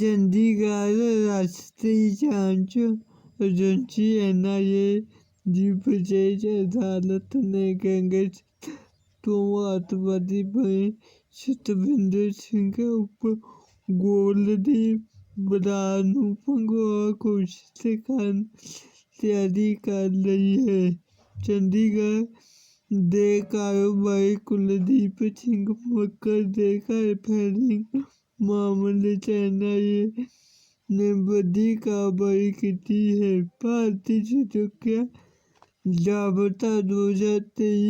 چنڈی گڑھ ریاستی جانچ اجنسی این آئی اے دیج ادالت نے گینگ تو اتوی بنے ستوندر سنگھ اولگ تیاری کر رہی ہے چنڈی گڑھ کے کاروباری کلدیپ سنگھ مکر کے گھر پہ معام آئی اے نے بڑی کاروائی کی ہے دو ہزار تئی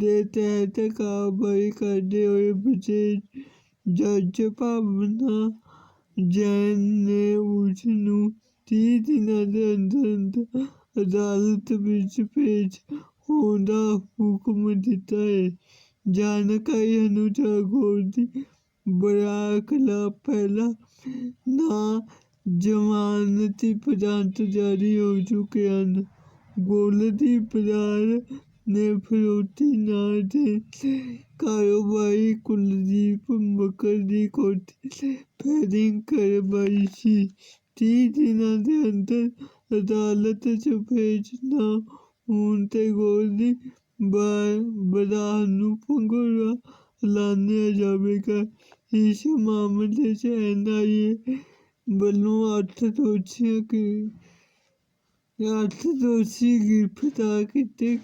کے تحت کاروائی کرنے ہوئے بجے جج پاونا جین نے اس عدالت ਹੋਣ ਦਾ ਹੁਕਮ حکم ਹੈ। ਜਾਣਕਾਰੀ ਅਨੁਸਾਰ ਗੋਲਡੀ ਬਰਾਕ ਦਾ ਪਹਿਲਾ ਨਾਂ ਜ਼ਮਾਨਤੀ ਪਰੰਤ ਜਾਰੀ ਹੋ ਚੁੱਕੇ ਹਨ ਗੋਲਡੀ ਬਰਾਰ ਨੇ ਫਰੋਤੀ ਨਾਂ ਦੇ ਕਾਰੋਬਾਰੀ ਕੁਲਦੀਪ ਮੱਕਰ ਦੀ ਕੋਠੀ ਤੇ ਫਾਇਰਿੰਗ ਕਰਵਾਈ ਸੀ ਤੀਹ ਦਿਨਾਂ ਦੇ ਅੰਦਰ ਅਦਾਲਤ ਚ ਪੇਸ਼ ਨਾ ਹੋਣ ਤੇ ਗੋਲਦੀ بدہ اب اس معاملے سے این آئی اے وتھ دوش دو گرفتار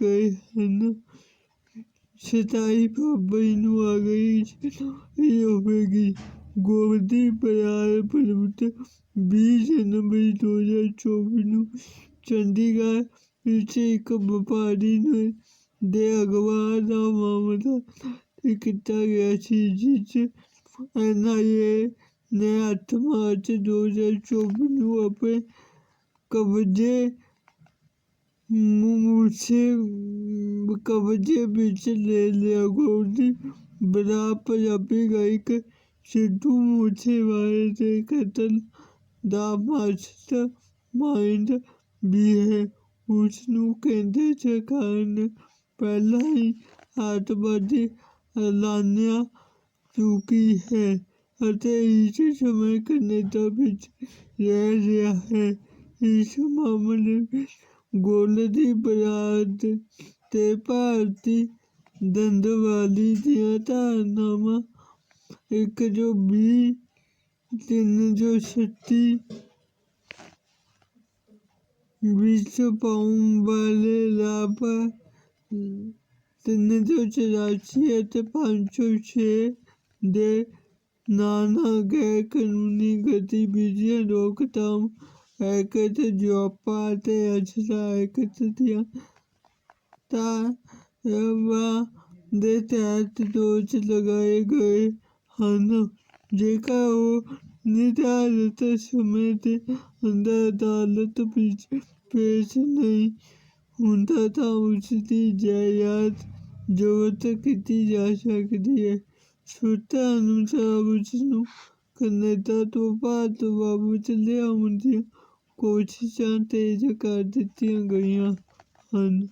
گئے ہیں ستائی پابئی جی نو آ گئی ہوگی گوڈی پیار پر جنوری دو ہزار چوبی ن گڑھ ایک بپاری نے ਦੇ ਅਗਵਾ ਦਾ ਮਾਮਲਾ ਕੀਤਾ ਗਿਆ ਸੀ ਜਿਸ ਐਨਆਈਏ ਨੇ 8 ਮਾਰਚ 2024 ਨੂੰ ਆਪਣੇ ਕਬਜ਼ੇ ਮੁਰਸ਼ੇ ਕਬਜ਼ੇ ਵਿੱਚ ਲੈ ਲਿਆ ਗੋਦੀ ਬੜਾ ਪੰਜਾਬੀ ਗਾਇਕ ਸਿੱਧੂ ਮੂਸੇਵਾਲੇ ਦੇ ਕਤਲ ਦਾ ਮਾਸਟ ਮਾਈਂਡ ਵੀ ਹੈ ਉਸ ਨੂੰ ਕਹਿੰਦੇ ਸਰਕਾਰ ਨੇ پہلا ہی اتوی ایلانے چکی ہے اور اس سمے کنڈا بچ گیا ہے اس معاملے گول دند والی دیا دھارنا ایک جو بھی تین جو چیز پاؤں والے لاپ تین سو چوراسی چھانا غیر قانونی گتی روک تھام ایک توپا ایک دور لگائے گئے ہیں جہاں وہ ندھارت سمے عدالت پیش نہیں ਹੁੰਦਾ ਤਾਂ ਉਸ ਦੀ ਜਾਇਦਾਦ ਜ਼ਬਤ ਕੀਤੀ ਜਾ ਸਕਦੀ ਹੈ ਸ਼ਰਤਾਂ ਅਨੁਸਾਰ ਉਸ ਨੂੰ ਕਨੇਡਾ ਤੋਂ ਭਾਰਤ ਵਾਪਸ ਲਿਆਉਣ ਦੀਆਂ ਕੋਸ਼ਿਸ਼ਾਂ ਤੇਜ਼ ਕਰ ਦਿੱਤੀਆਂ ਗਈਆਂ ਹਨ